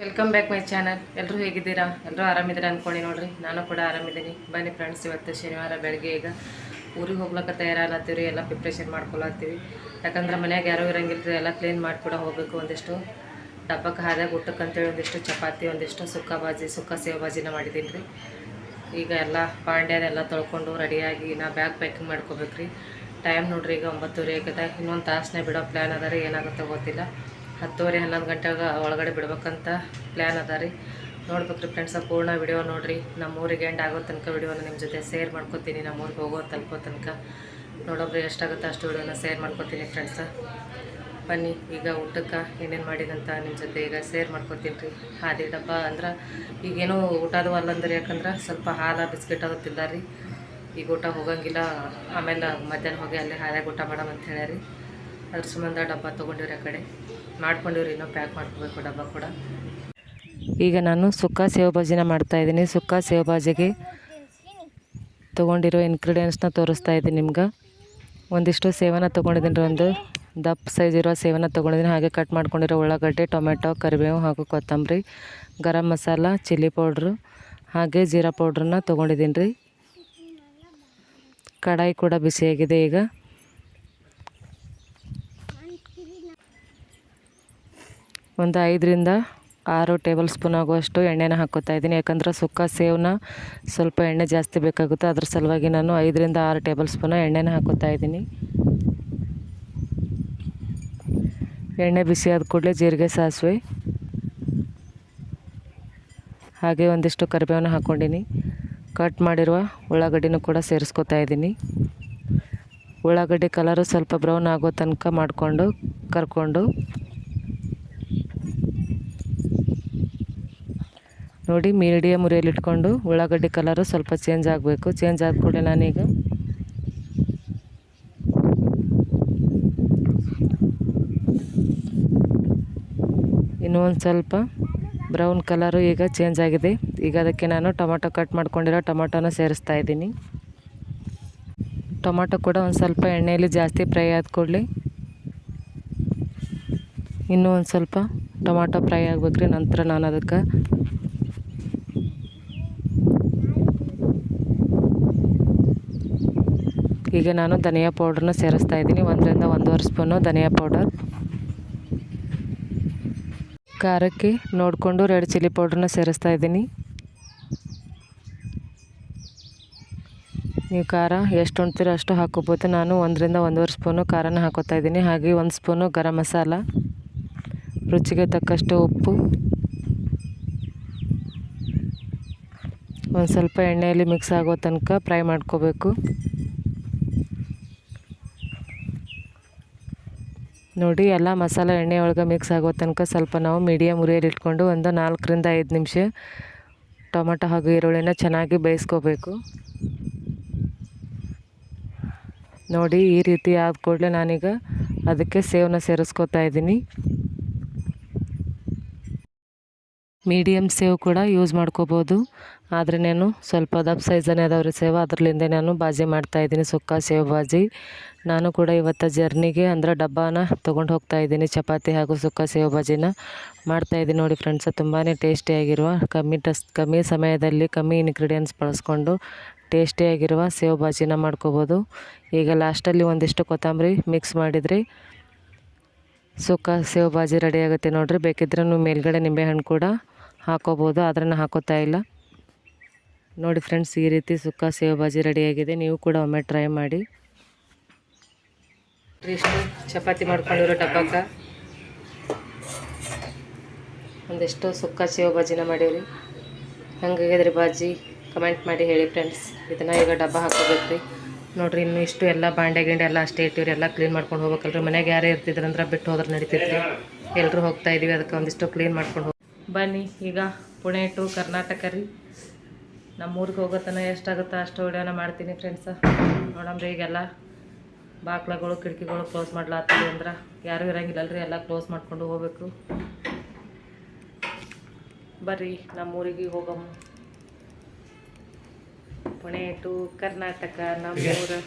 Welcome back my channel. ಎಲ್ಲರೂ ಹೇಗಿದ್ದೀರಾ? ಎಲ್ಲರೂ ಆರಾಮಿದ್ದೀರಾ ಅಂದ್ಕೊಳ್ಳಿ ನೋಡ್ರಿ. ನಾನು ಕೂಡ ಆರಾಮಿದ್ದೀನಿ. ಬನ್ನಿ ಫ್ರೆಂಡ್ಸ್ ಇವತ್ತು ಶನಿವಾರ ಬೆಳಗ್ಗೆ ಈಗ ಊರಿಗೆ ಹೋಗ್ಲಕ್ಕ ತಯಾರಾಗತ್ತೀವಿ ಎಲ್ಲ ಪ್ರಿಪ್ರೇಷನ್ ಮಾಡ್ಕೊಳತ್ತೀವಿ. ಯಾಕಂದ್ರೆ ಮನ್ಯಾಗ ಯಾರೂ ಇರಂಗಿಲ್ಲ ಎಲ್ಲ ಕ್ಲೀನ್ ಮಾಡ್ಕೊಡ ಹೋಗ್ಬೇಕು ಹೋಗಬೇಕು ಒಂದಿಷ್ಟು. ಡಬ್ಬಕ್ಕೆ ಹಾದಾಗ ಊಟಕ್ಕೆ ಅಂತೇಳಿ ಒಂದಿಷ್ಟು ಚಪಾತಿ, ಒಂದಿಷ್ಟು ಸುಕ್ಕ ಬಾಜಿ, ಸುಕ್ಕ ಸೇವ್ ಬಾಜಿನ ಮಾಡಿದ್ದೀನಿ ರೀ ಈಗ ಎಲ್ಲ ಪಾಂಡ್ಯನೆಲ್ಲ ತೊಳ್ಕೊಂಡು ರೆಡಿಯಾಗಿ ನಾ ಬ್ಯಾಗ್ ಪ್ಯಾಕಿಂಗ್ ಮಾಡ್ಕೋಬೇಕು ರೀ ಟೈಮ್ ನೋಡ್ರಿ ಈಗ ಒಂಬತ್ತುವರೆ ಆಗದ. ಇನ್ನೊಂದು ತಾಸನೇ ಬಿಡೋ ಪ್ಲ್ಯಾನ್ ಅದ ರೀ. ಏನಾಗುತ್ತೋ ಗೊತ್ತಿಲ್ಲ. ಹತ್ತುವರೆ, ಹನ್ನೊಂದು ಗಂಟೆಗೆ ಒಳಗಡೆ ಬಿಡ್ಬೇಕಂತ ಪ್ಲ್ಯಾನ್ ಅದ ರೀ. ನೋಡ್ಬೇಕು ರೀ ಫ್ರೆಂಡ್ಸ ಪೂರ್ಣ ವಿಡಿಯೋ ನೋಡಿರಿ. ನಮ್ಮ ಊರಿಗೆ ಎಂಡ್ ಆಗೋ ತನಕ ವಿಡಿಯೋನ ನಿಮ್ಮ ಜೊತೆ ಶೇರ್ ಮಾಡ್ಕೊತೀನಿ. ನಮ್ಮ ಊರಿಗೆ ಹೋಗೋ ತಲುಪೋ ತನಕ. ನೋಡೋಬ್ರಿ ಎಷ್ಟಾಗುತ್ತೆ ಅಷ್ಟು ವಿಡಿಯೋನ ಶೇರ್ ಮಾಡ್ಕೊತೀನಿ ಫ್ರೆಂಡ್ಸ ಬನ್ನಿ, ಈಗ ಊಟಕ್ಕೆ ಏನೇನು ಮಾಡಿದಂತ ನಿಮ್ಮ ಜೊತೆ ಈಗ ಸೇರ್ ಮಾಡ್ಕೊತೀನಿ ರೀ. ಹಾದಿ ಡಬ್ಬ ಅಂದ್ರೆ ಈಗೇನು ಊಟದು ಅಲ್ಲಂದ್ರೆ ಯಾಕಂದ್ರೆ ಸ್ವಲ್ಪ ಹಾಲು, ಬಿಸ್ಕೆಟ್ ಅದು ತಿಂದಾರಿ ಈಗ ಊಟ ಹೋಗಂಗಿಲ್ಲ, ಆಮೇಲೆ ಮಧ್ಯಾಹ್ನ ಹೋಗಿ ಅಲ್ಲಿ ಹಾದ್ಯಾಗ ಊಟ ಅಂತ ಹೇಳ್ಯಾರಿ ಅದ್ರ ಸಂಬಂಧ ಡಬ್ಬ ತೊಗೊಂಡಿವ್ರಿ ಆ ಕಡೆ. ಮಾಡ್ಕೊಂಡಿವ್ರಿ, ಇನ್ನೂ ಪ್ಯಾಕ್ ಮಾಡ್ಕೋಬೇಕು ಡಬ್ಬ ಕೂಡ. ಈಗ ನಾನು ಸುಕ್ಕ ಸೇವ್ ಬಾಜಿನ ಮಾಡ್ತಾಯಿದ್ದೀನಿ ಸುಕ್ಕ ಸೇವ್ ಬಾಜಿಗೆ ತೊಗೊಂಡಿರೋ ಇಂಗ್ರೀಡಿಯೆಂಟ್ಸ್ನ ತೋರಿಸ್ತಾ ಇದ್ದೀನಿ ನಿಮ್ಗೆ. ಒಂದಿಷ್ಟು ಸೇವನ ತೊಗೊಂಡಿದ್ದೀನಿ ರೀ ಒಂದು. ದಪ್ಪ ಸೈಜ್ ಇರೋ ಸೇವನ ತೊಗೊಂಡಿದ್ದೀನಿ ಹಾಗೆ ಕಟ್ ಮಾಡ್ಕೊಂಡಿರೋ ಉಳ್ಳಾಗಡ್ಡೆ, ಟೊಮೆಟೊ, ಕರಿಬೇವು ಹಾಗೂ ಕೊತ್ತಂಬರಿ, ಗರಂ ಮಸಾಲ, ಚಿಲ್ಲಿ ಪೌಡ್ರು ಹಾಗೆ ಜೀರಾ ಪೌಡ್ರನ್ನ ತೊಗೊಂಡಿದ್ದೀನಿ ರೀ. ಕಡಾಯಿ ಕೂಡ ಬಿಸಿಯಾಗಿದೆ ಈಗ. ಒಂದು ಐದರಿಂದ ಆರು ಟೇಬಲ್ ಸ್ಪೂನ್ ಆಗುವಷ್ಟು ಎಣ್ಣೆನ ಹಾಕೋತಾ ಇದ್ದೀನಿ. ಯಾಕಂದ್ರೆ ಸುಕ್ಕ ಸೇವನ್ನ ಸ್ವಲ್ಪ ಎಣ್ಣೆ ಜಾಸ್ತಿ ಬೇಕಾಗುತ್ತೆ. ಅದ್ರ ಸಲುವಾಗಿ ನಾನು ಐದರಿಂದ ಆರು ಟೇಬಲ್ ಸ್ಪೂನ ಎಣ್ಣೆನ ಹಾಕೋತಾ ಇದ್ದೀನಿ. ಎಣ್ಣೆ ಬಿಸಿ ಆದ ಕೂಡಲೇ ಜೀರಿಗೆ ಸಾಸಿವೆ. ಹಾಗೆ ಒಂದಿಷ್ಟು ಕರಿಬೇವನ್ನ ಹಾಕ್ಕೊಂಡಿನಿ ಕಟ್ ಮಾಡಿರುವ ಉಳ್ಳಾಗಡ್ಡಿನೂ ಕೂಡ ಸೇರಿಸ್ಕೊತಾ ಇದ್ದೀನಿ. ಉಳ್ಳಾಗಡ್ಡಿ ಕಲರು ಸ್ವಲ್ಪ ಬ್ರೌನ್ ಆಗೋ ತನಕ ಮಾಡಿಕೊಂಡು ಕರ್ಕೊಂಡು ನೋಡಿ ಮೀಡಿಯಮ್ ಉರಿಯಲ್ಲಿ ಇಟ್ಕೊಂಡು ಉಳ್ಳಾಗಡ್ಡಿ ಕಲರು ಸ್ವಲ್ಪ ಚೇಂಜ್ ಆಗಬೇಕು. ಚೇಂಜ್ ಆದ ಕೂಡಲೇ ನಾನೀಗ ಇನ್ನೂ ಒಂದು ಸ್ವಲ್ಪ ಬ್ರೌನ್ ಕಲರು ಈಗ ಚೇಂಜ್ ಆಗಿದೆ. ಈಗ ಅದಕ್ಕೆ ನಾನು ಟೊಮೊಟೊ ಕಟ್ ಮಾಡ್ಕೊಂಡಿರೋ ಟೊಮೊಟೊನ ಸೇರಿಸ್ತಾ ಇದ್ದೀನಿ. ಟೊಮೊಟೊ ಕೂಡ ಒಂದು ಸ್ವಲ್ಪ ಎಣ್ಣೆಯಲ್ಲಿ ಜಾಸ್ತಿ ಫ್ರೈ ಆದ ಕೂಡಲೇ ಇನ್ನೂ ಒಂದು ಸ್ವಲ್ಪ ಟೊಮಾಟೊ ಫ್ರೈ ಆಗ್ಬೇಕ್ರಿ, ನಂತರ ನಾನು ಅದಕ್ಕೆ ಈಗ ನಾನು ಧನಿಯಾ ಪೌಡ್ರನ್ನ ಸೇರಿಸ್ತಾ ಇದ್ದೀನಿ. ಒಂದರಿಂದ ಒಂದೂವರೆ ಸ್ಪೂನು ಧನಿಯಾ ಪೌಡರ್. ಖಾರಕ್ಕೆ ನೋಡಿಕೊಂಡು ರೆಡ್ ಚಿಲ್ಲಿ ಪೌಡ್ರನ್ನ ಸೇರಿಸ್ತಾ ಇದ್ದೀನಿ. ನೀವು ಖಾರ ಎಷ್ಟು ಉಣ್ತೀರೋ ಅಷ್ಟು ಹಾಕೋಬೋದು ನಾನು ಒಂದರಿಂದ ಒಂದೂವರೆ ಸ್ಪೂನು ಖಾರನ ಹಾಕೋತಾ ಇದ್ದೀನಿ. ಹಾಗೆ ಒಂದು ಸ್ಪೂನು ಗರಂ ಮಸಾಲ, ರುಚಿಗೆ ತಕ್ಕಷ್ಟು ಉಪ್ಪು, ಒಂದು ಸ್ವಲ್ಪ ಎಣ್ಣೆಯಲ್ಲಿ ಮಿಕ್ಸ್ ಆಗೋ ತನಕ ಫ್ರೈ ಮಾಡ್ಕೋಬೇಕು. ನೋಡಿ, ಎಲ್ಲ ಮಸಾಲೆ ಎಣ್ಣೆ ಒಳಗೆ ಮಿಕ್ಸ್ ಆಗೋ ತನಕ ಸ್ವಲ್ಪ ನಾವು ಮೀಡಿಯಮ್ ಉರಿಯಲ್ಲಿ ಇಟ್ಕೊಂಡು ಒಂದು ನಾಲ್ಕರಿಂದ ಐದು ನಿಮಿಷ ಟೊಮೆಟೊ ಹಾಗೂ ಈರುಳ್ಳಿನ ಚೆನ್ನಾಗಿ ಬೇಯಿಸ್ಕೋಬೇಕು. ನೋಡಿ, ಈ ರೀತಿ ಆದ ಕೂಡಲೇ ನಾನೀಗ ಅದಕ್ಕೆ ಸೇವನ್ನ ಸೇರಿಸ್ಕೊತಾ ಇದ್ದೀನಿ. ಮೀಡಿಯಮ್ ಸೇವ್ ಕೂಡ ಯೂಸ್ ಮಾಡ್ಕೋಬೋದು. ಆದರೆ ನಾನು ಸ್ವಲ್ಪ ದಪ್ಪ ಸೈಜನೇ ರೀ ಸೇವ್. ಅದರಲ್ಲಿಂದ ನಾನು ಬಾಜಿ ಮಾಡ್ತಾಯಿದ್ದೀನಿ ಸುಕ್ಕ ಸೇವ್ ಬಾಜಿ. ನಾನು ಕೂಡ ಇವತ್ತು ಜರ್ನಿಗೆ ಅಂದ್ರೆ ಡಬ್ಬಾನ ತೊಗೊಂಡು ಹೋಗ್ತಾ ಇದ್ದೀನಿ, ಚಪಾತಿ ಹಾಗೂ ಸುಕ್ಕ ಸೇವ್ ಬಾಜಿನ. ಮಾಡ್ತಾಯಿದ್ದೀನಿ ನೋಡಿ ಫ್ರೆಂಡ್ಸ್ ತುಂಬಾ ಟೇಸ್ಟಿಯಾಗಿರುವ ಕಮ್ಮಿ ಟಸ್, ಕಮ್ಮಿ ಸಮಯದಲ್ಲಿ ಕಮ್ಮಿ ಇನ್ಗ್ರೀಡಿಯೆಂಟ್ಸ್ ಬಳಸ್ಕೊಂಡು ಟೇಸ್ಟಿಯಾಗಿರುವ ಸೇವ್ ಬಾಜಿನ ಮಾಡ್ಕೋಬೋದು. ಈಗ ಲಾಸ್ಟಲ್ಲಿ ಒಂದಿಷ್ಟು ಕೊತ್ತಂಬರಿ ಮಿಕ್ಸ್ ಮಾಡಿದ್ರಿ ಸುಕ್ಕ ಸೇವ್ ಬಾಜಿ ರೆಡಿ ಆಗುತ್ತೆ ನೋಡಿರಿ. ಬೇಕಿದ್ರೆ ಮೇಲ್ಗಡೆ ನಿಂಬೆಹಣ್ಣು ಕೂಡ ಹಾಕೋಬೋದು ಅದನ್ನು ಹಾಕೋತಾ ಇಲ್ಲ. ನೋಡಿ ಫ್ರೆಂಡ್ಸ್ ಈ ರೀತಿ ಸುಕ್ಕ ಸೇವ್ ಬಾಜಿ ರೆಡಿಯಾಗಿದೆ. ನೀವು ಕೂಡ ಒಮ್ಮೆ ಟ್ರೈ ಮಾಡಿ. ಇಷ್ಟು ಚಪಾತಿ ಮಾಡ್ಕೊಂಡಿರೋ ಡಬ್ಬಕ್ಕ. ಒಂದಿಷ್ಟು ಸುಕ್ಕ ಸೇವ್ ಬಾಜಿನ ಮಾಡೀವ್ರಿ. ಹಂಗಾಗಿದ್ರಿ ಬಾಜಿ. ಕಮೆಂಟ್ ಮಾಡಿ ಹೇಳಿ ಫ್ರೆಂಡ್ಸ್ ಇದನ್ನು ಈಗ ಡಬ್ಬ ಹಾಕೋಬೇಕು ರೀ ನೋಡಿರಿ, ಇನ್ನು ಇಷ್ಟು ಎಲ್ಲ ಬಾಂಡೆ ಗಿಂಡೆ ಎಲ್ಲ ಅಷ್ಟೇ ಇಟ್ಟಿವ್ರಿ. ಎಲ್ಲ ಕ್ಲೀನ್ ಮಾಡ್ಕೊಂಡು ಹೋಗ್ಬೇಕಲ್ರಿ. ಮನೆಗೆ ಯಾರೇ ಇರ್ತಿದ್ರಂದ್ರೆ ಬಿಟ್ಟು ಹೋದ್ರೆ ನಡೀತಿದ್ರಿ ಎಲ್ಲರೂ ಹೋಗ್ತಾ ಇದೀವಿ. ಅದಕ್ಕೆ ಒಂದಿಷ್ಟು ಕ್ಲೀನ್ ಮಾಡ್ಕೊಂಡು ಬನ್ನಿ ಈಗ ಪುಣೆ ಟು ಕರ್ನಾಟಕ ರೀ. ನಮ್ಮ ಊರಿಗೆ ಹೋಗೋ ತನಕ ಎಷ್ಟಾಗುತ್ತೋ ಅಷ್ಟು ವಿಡಿಯೋನ ಮಾಡ್ತೀನಿ ಫ್ರೆಂಡ್ಸ ನೋಡಮ್ರಿ ಈಗೆಲ್ಲ ಬಾಕ್ಲಗಳು ಕಿಟಕಿಗಳು ಕ್ಲೋಸ್ ಮಾಡ್ಲಾತೀವಿ ಅಂದ್ರೆ ಯಾರೂ ಇರಂಗಿಲ್ಲಲ್ರಿ ಎಲ್ಲ ಕ್ಲೋಸ್ ಮಾಡ್ಕೊಂಡು ಹೋಗ್ಬೇಕು. ಬರ್ರಿ ನಮ್ಮ ಊರಿಗೆ ಹೋಗಮ್ಮ ಪುಣೆ ಟು ಕರ್ನಾಟಕ ನಮ್ಮೂರು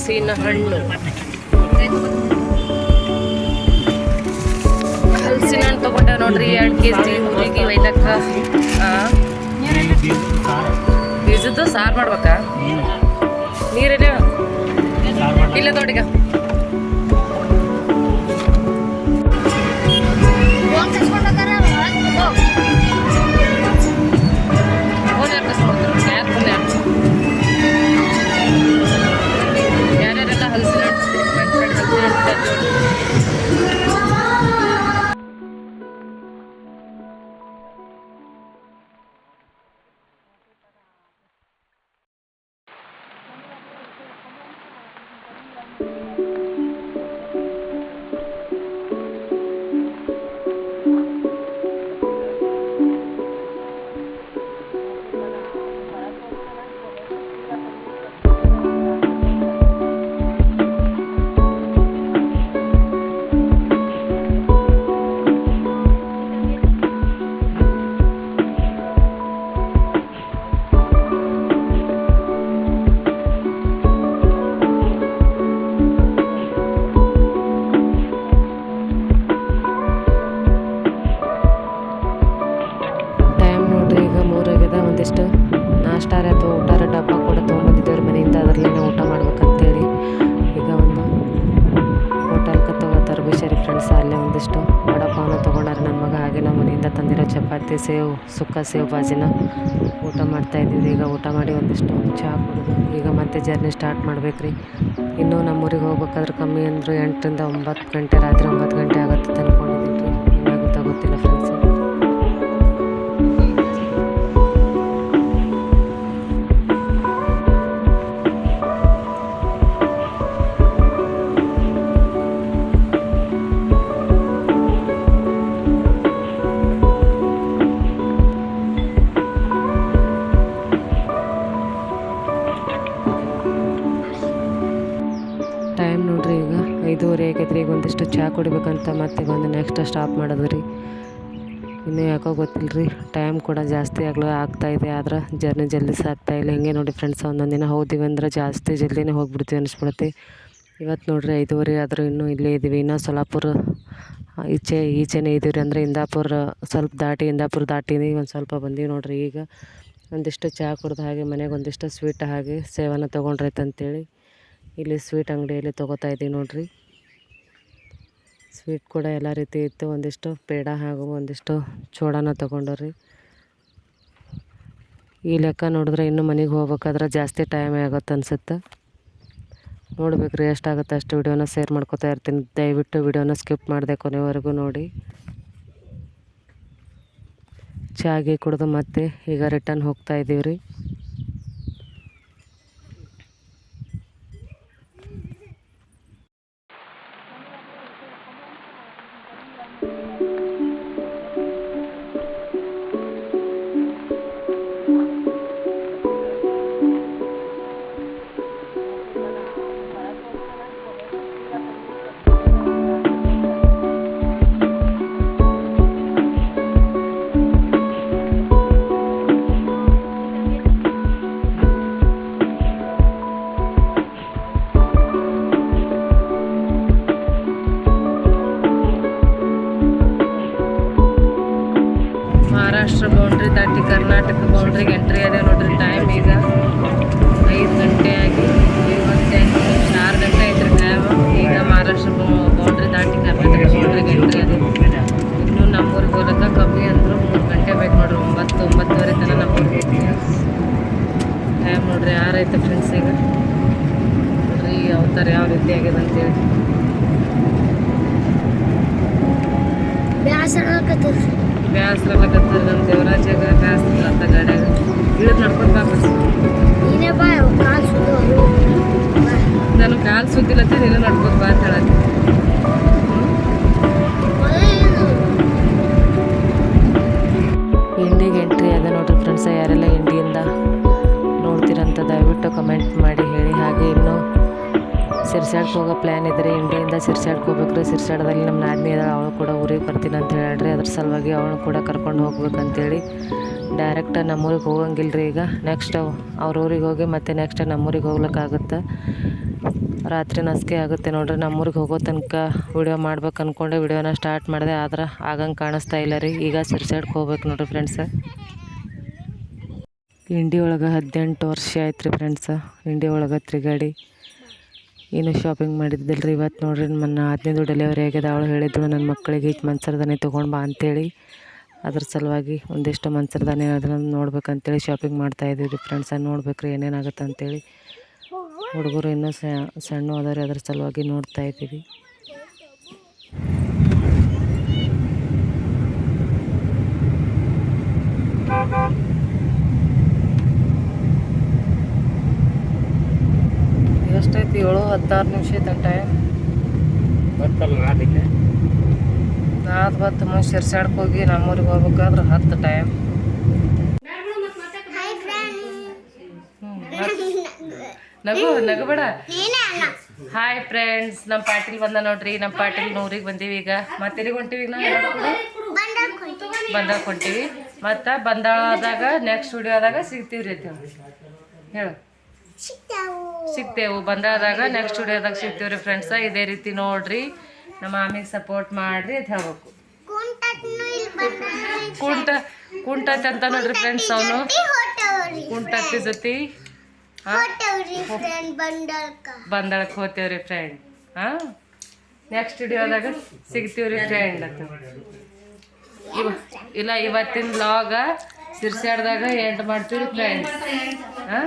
ಹಲಸಿನ ಹಣ್ಣು. ಹಲಸಿನ ಹಣ್ಣು ತಗೊಂಡ ನೋಡ್ರಿ, ಎರಡು ಕೆ ಜಿ ಹುಡುಗಿ ಒಯ್ದಕ್ಕ ಬೀಜದ್ದು ಸಾರು ಮಾಡ್ಬೇಕಾ? ನೀರೇನ ಇಲ್ಲ ನೋಡಿಗ ತಂದಿರೋ ಸೇವು, ಸುಕ್ಕ ಸೇವು ಬಾಜಿನ ಊಟ ಮಾಡ್ತಾ ಇದ್ದೀವಿ. ಈಗ ಊಟ ಮಾಡಿ ಒಂದಿಷ್ಟು ಚಹಾ ಕುಡಿದು, ಈಗ ಮತ್ತೆ ಜರ್ನಿ ಸ್ಟಾರ್ಟ್ ಮಾಡ್ಬೇಕ್ರಿ. ಇನ್ನೂ ನಮ್ಮೂರಿಗೆ ಹೋಗ್ಬೇಕಾದ್ರೆ ಕಮ್ಮಿ ಅಂದರೂ ಎಂಟರಿಂದ ಒಂಬತ್ತು ಗಂಟೆ, ರಾತ್ರಿ ಒಂಬತ್ತು ಗಂಟೆ ಆಗುತ್ತೆ ಅಂದ್ಕೊಂಡಿದ್ದೀನಿ ರೀ. ಏನಾಗುತ್ತೋ ಗೊತ್ತಿಲ್ಲ ಫ್ರೆಂಡ್ಸ್ ಕುಡಿಬೇಕಂತ ಮತ್ತೆ ಒಂದು ನೆಕ್ಸ್ಟ್ ಸ್ಟಾಪ್ ಮಾಡೋದು ರೀ. ಇನ್ನೂ ಯಾಕೋ ಗೊತ್ತಿಲ್ಲ ರೀ ಟೈಮ್ ಕೂಡ ಜಾಸ್ತಿ ಆಗಲು ಆಗ್ತಾ ಇದೆ, ಆದ್ರೆ ಜರ್ನಿ ಜಲ್ದಿ ಸಾಗ್ತಾಯಿಲ್ಲ ಹಿಂಗೆ ನೋಡಿ ಫ್ರೆಂಡ್ಸ್ ಒಂದೊಂದು ದಿನ ಹೋದಿವಿ ಅಂದ್ರೆ ಜಾಸ್ತಿ ಜಲ್ದಿನೇ ಹೋಗ್ಬಿಡ್ತೀವಿ ಅನಿಸ್ಬಿಡುತ್ತೆ. ಇವತ್ತು ನೋಡ್ರಿ ಐದುವರೆ ಆದರೂ ಇನ್ನೂ ಇಲ್ಲೇ ಇದ್ದೀವಿ ಇನ್ನೂ ಸೊಲಾಪುರ ಈಚೆ, ಈಚೆನೇ ಇದ್ದೀವಿ ರೀ ಅಂದರೆ ಇಂದಾಪುರ, ಸ್ವಲ್ಪ ದಾಟಿ ಇಂದಾಪುರ ದಾಟಿನಿ ಒಂದು ಸ್ವಲ್ಪ ಬಂದೀವಿ ನೋಡ್ರಿ ಈಗ. ಒಂದಿಷ್ಟು ಚಹಾ ಕುಡ್ದು ಹಾಗೆ, ಮನೆಗೆ ಒಂದಿಷ್ಟು ಸ್ವೀಟ್ ಹಾಗೆ ಸೇವನ ತೊಗೊಂಡ್ರೈತೆ ಅಂತೇಳಿ ಇಲ್ಲಿ ಸ್ವೀಟ್ ಅಂಗಡಿಯಲ್ಲಿ ತೊಗೋತಾ ಇದ್ದೀವಿ ನೋಡ್ರಿ. ಸ್ವೀಟ್ ಕೂಡ ಎಲ್ಲ ರೀತಿ ಇತ್ತು. ಒಂದಿಷ್ಟು ಪೇಡ ಹಾಗೂ ಒಂದಿಷ್ಟು ಚೂಡಾನ ರೀ ಈ ಲೆಕ್ಕ ನೋಡಿದ್ರೆ ಇನ್ನು ಮನೆಗೆ ಹೋಗ್ಬೇಕಾದ್ರೆ ಜಾಸ್ತಿ ಟೈಮ್ ಆಗುತ್ತೆ ಅನ್ಸುತ್ತೆ. ನೋಡ್ಬೇಕ್ರಿ ಎಷ್ಟಾಗುತ್ತೆ ಅಷ್ಟು ವಿಡಿಯೋನ ಶೇರ್ ಮಾಡ್ಕೊತಾ ಇರ್ತೀನಿ. ದಯವಿಟ್ಟು ವಿಡಿಯೋನ ಸ್ಕಿಪ್ ಮಾಡಿದೆ ಕೊನೆವರೆಗೂ ನೋಡಿ. ಚಾಗಿ ಕುಡಿದು ಮತ್ತೆ ಈಗ ರಿಟರ್ನ್ ಹೋಗ್ತಾ ಇದ್ದೀವಿ ರೀ ಬೌಂಡ್ರಿ ದಾಟಿ ಕರ್ನಾಟಕ ಬೌಂಡ್ರಿಗೆ ಎಂಟ್ರಿ ಅದ ನೋಡ್ರಿ ಟೈಮ್ ಈಗ ಐದು ಗಂಟೆ ಆಗಿ ಮತ್ತೆ ಆರು ಗಂಟೆ ಐತ್ರಿ ಟೈಮ್ ಈಗ ಮಹಾರಾಷ್ಟ್ರ ಬೌಂಡ್ರಿ ದಾಟಿ ಕರ್ನಾಟಕ ಬೌಂಡ್ರಿಗೆ ಎಂಟ್ರಿ ಅದ. ಇನ್ನು ನಮ್ಮೂರಿಗೆ ಬರೋದ ಕಮ್ಮಿ ಅಂದ್ರು ಮೂರು ಗಂಟೆ ಬೇಕು ನೋಡ್ರಿ, ಒಂಬತ್ತು, ಒಂಬತ್ತುವರೆ ತನಕ ನಮ್ಮೂರಿಗೆ. ಟೈಮ್ ನೋಡ್ರಿ ಯಾರೈತೆ ಫ್ರೆಂಡ್ಸ್ ಈಗ? ನೋಡ್ರಿ ಯಾವ ಥರ ಯಾವ ರೀತಿ ಆಗ್ಯದ ಅಂತೇಳಿ. ಬ್ಯಾಸರ ಬ್ಯಾಸ್ರಲ್ಲಕತ್ತದ ನಮ್ಮ ದೇವರಾಜಾಗ ಅಂತ ಗಾಡ್ಯಾಗ ಇಳಿದು ನಡ್ಕೊಂಡು ಬಾ ಬಸ್ ನೀನೇ ಬಾ ಕಾಲು ಸುದ್ದು. ನಾನು ಕಾಲು ಸುದ್ದಿಲತ್ತ ನೀನು ನಡ್ಕೊಂಡು ಬಾ ಅಂತ ಹೇಳತ್ತಿ ಇಂಡಿಗೆ ಎಂಟ್ರಿ ಅದ ನೋಡ್ರಿ ಫ್ರೆಂಡ್ಸ್ ಯಾರೆಲ್ಲ ಇಂಡಿಯಿಂದ ನೋಡ್ತೀರಂತ ದಯವಿಟ್ಟು ಕಮೆಂಟ್ ಮಾಡಿ. ಸಿರ್ಸಾಡ್ಗೆ ಹೋಗೋ ಪ್ಲ್ಯಾನ್ ಇದ್ರಿ ಇಂಡಿಯಿಂದ ಸಿರ್ಸಾಡ್ಗೆ ಹೋಗ್ಬೇಕ್ರಿ ಸಿರ್ಸಾಡದಲ್ಲಿ ನಮ್ಮ ನಾದಿನಿ ಇದ್ದಾಳೆ ಅವಳು ಕೂಡ ಊರಿಗೆ ಬರ್ತೀನಿ ಅಂತ ಹೇಳ್ರಿ ಅದ್ರ ಸಲುವಾಗಿ ಅವಳು ಕೂಡ ಕರ್ಕೊಂಡು ಹೋಗ್ಬೇಕಂತೇಳಿ ಡೈರೆಕ್ಟ್ ನಮ್ಮೂರಿಗೆ ಹೋಗಂಗಿಲ್ಲ ರೀ ಈಗ ನೆಕ್ಸ್ಟ್ ಅವ್ರ ಊರಿಗೆ ಹೋಗಿ ಮತ್ತೆ ನೆಕ್ಸ್ಟ್ ನಮ್ಮೂರಿಗೆ ಹೋಗ್ಲಿಕ್ಕಾಗುತ್ತೆ. ರಾತ್ರಿ ನಸಿಕೆ ಆಗುತ್ತೆ ನೋಡ್ರಿ. ನಮ್ಮೂರಿಗೆ ಹೋಗೋ ತನಕ ವಿಡಿಯೋ ಮಾಡ್ಬೇಕು ಅಂದ್ಕೊಂಡೆ ವಿಡಿಯೋನ ಸ್ಟಾರ್ಟ್ ಮಾಡಿದೆ, ಆದ್ರೆ ಆಗಂಗೆ ಕಾಣಿಸ್ತಾ ಇಲ್ಲ ರೀ. ಈಗ ಸಿರ್ಸಾಡ್ಕೆ ಹೋಗ್ಬೇಕು ನೋಡ್ರಿ ಫ್ರೆಂಡ್ಸ್ ಇಂಡಿ ಒಳಗೆ ಹದಿನೆಂಟು ವರ್ಷ ಆಯ್ತು ರೀ ಫ್ರೆಂಡ್ಸ್ ಇಂಡಿ ಒಳಗೆ ಏನು ಶಾಪಿಂಗ್ ಮಾಡಿದ್ದಿಲ್ಲ ರೀ ಇವತ್ತು ನೋಡ್ರಿ ನನ್ನ ಹದಿನೈದು ಡೆಲಿವರಿ ಆಗ್ಯದ. ಅವಳು ಹೇಳಿದ್ದಳು ನನ್ನ ಮಕ್ಕಳಿಗೆ ಈಗ ಮಂಚರದಾನೆ ತೊಗೊಂಡು ಬಾ ಅಂತೇಳಿ. ಅದ್ರ ಸಲುವಾಗಿ ಒಂದಿಷ್ಟು ಮಂಚರದಾನೆ ಅದನ್ನು ನೋಡ್ಬೇಕಂತೇಳಿ ಶಾಪಿಂಗ್ ಮಾಡ್ತಾಯಿದ್ದೀವಿ ರೀ ಫ್ರೆಂಡ್ಸ್ ನೋಡ್ಬೇಕು ರೀ ಏನೇನಾಗುತ್ತೆ ಅಂತೇಳಿ. ಹುಡುಗರು ಇನ್ನೂ ಸಣ್ಣ ಅದಾರೆ ಅದ್ರ ಸಲುವಾಗಿ ನೋಡ್ತಾ ಇದ್ದೀವಿ. ಎಷ್ಟೈತಿ ಏಳು ಹತ್ತಾರು ನಿಮಿಷ ಐತೆ ಟೈಮ್ ನಾಲ್ಕು ಹತ್ತು ಮುಂದೆ ಶಿರ್ಸಾಡ್ಕ ಹೋಗಿ ನಮ್ಮೂರಿಗೆ ಹೋಗ್ಬೇಕಾದ್ರೆ ಹತ್ತು ಟೈಮ್ ನಗು ನಗು ಬೇಡ ನೀನೇ ಅಲ್ಲ ಹಾಯ್ ಫ್ರೆಂಡ್ಸ್ ನಮ್ಮ ಪಾಟೀಲ್ ಬಂದ ನೋಡ್ರಿ ನಮ್ಮ ಪಾಟೀಲ್ ನೂರಿಗೆ ಬಂದೀವಿ ಈಗ ಮತ್ತೆ ಹೊಂಟಿವಿ ಈಗ ನಾವು ಬಂದಾಗ ಬಂದಾಗ ಮತ್ತು ಬಂದಾಳದಾಗ ನೆಕ್ಸ್ಟ್ ಸ್ಟುಡಿಯೋದಾಗ ಸಿಗ್ತೀವಿ ರೀ ಅಂತ ಹೇಳು ಸಿಗ್ತಾವು. ಬಂದಾದಾಗ ನೆಕ್ಸ್ಟ್ ಸ್ಟುಡಿಯೋದಾಗ ಸಿಗ್ತೀವಿ ರೀ ಫ್ರೆಂಡ್ಸ ಇದೇ ರೀತಿ ನೋಡ್ರಿ. ನಮ್ಮ ಮಾಮಿಗೆ ಸಪೋರ್ಟ್ ಮಾಡ್ರಿ ಅಂತ ಹೇಳ್ಬೇಕು. ಕುಂಟ ಕುಂಟತ್ ಅಂತ ನೋಡ್ರಿ ಫ್ರೆಂಡ್ಸ್ ಅವನು. ಕುಂಟತ್ ಕುಂಟತ್ತಿ ಜೊತೆ. ಬಂದಳಕ್ಕೆ ಹೋಗ್ತೇವ್ರಿ ಫ್ರೆಂಡ್ ಹಾಂ? ನೆಕ್ಸ್ಟ್ ಸ್ಟುಡಿಯೋದಾಗ ಸಿಗ್ತೀವ್ರಿ ಫ್ರೆಂಡ್ ಅಂತ. ಇವ ಇಲ್ಲ ಇವತ್ತಿನ ಬ್ಲಾಗ ಸಿರ್ಸಾಡ್ದಾಗ ಎಂಡ್ ಮಾಡ್ತೀವ್ರಿ ಫ್ರೆಂಡ್ಸ್ ಹಾಂ?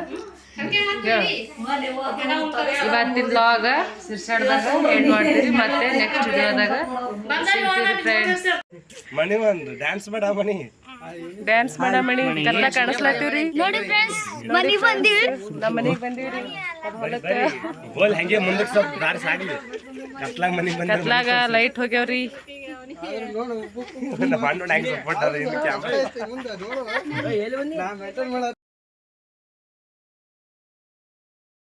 ಇವತ್ತಿನ ಬ್ಲಾಗ ಸಿರ್ಸಾಡ್ದಾಗ ಎಂಡ್ ಮಾಡ್ತೀವಿ. ಮತ್ತೆ ನೆಕ್ಸ್ಟ್ ವಿಡಿಯೋದಾಗ ಫ್ರೆಂಡ್ಸ್ ಮಣಿ ಒಂದು ಡ್ಯಾನ್ಸ್ ಮಾಡ ಮಣಿ. ಡ್ಯಾನ್ಸ್ ಮಾಡ ಮಣಿ. ಕಲ್ಲ ಕಾಣಿಸ್ಲಾತೀವ್ರಿ ನೋಡಿ ಫ್ರೆಂಡ್ಸ್ ಮನಿ ಬಂದೀವಿ. ನಮ್ಮ ಮನೆಗೆ ಬಂದೀವ್ರಿ. ಹೋಲ್ ಗೋಲ್ ಹಂಗೆ ಮುಂದಕ್ಕೆ ಸ್ವಲ್ಪ ದಾರಿ ಸಾಗಲಿ. ಕತ್ಲಾಗ ಮನಿ ಬಂದ ಕತ್ಲಾಗ ಲೈಟ್ ಹೋಗ್ಯಾವ್ರಿ. ಬಂಡು ಹೆಂಗೆ ಸಪೋರ್ಟ್ ಅದ ಕ್ಯಾಮ್ರಾ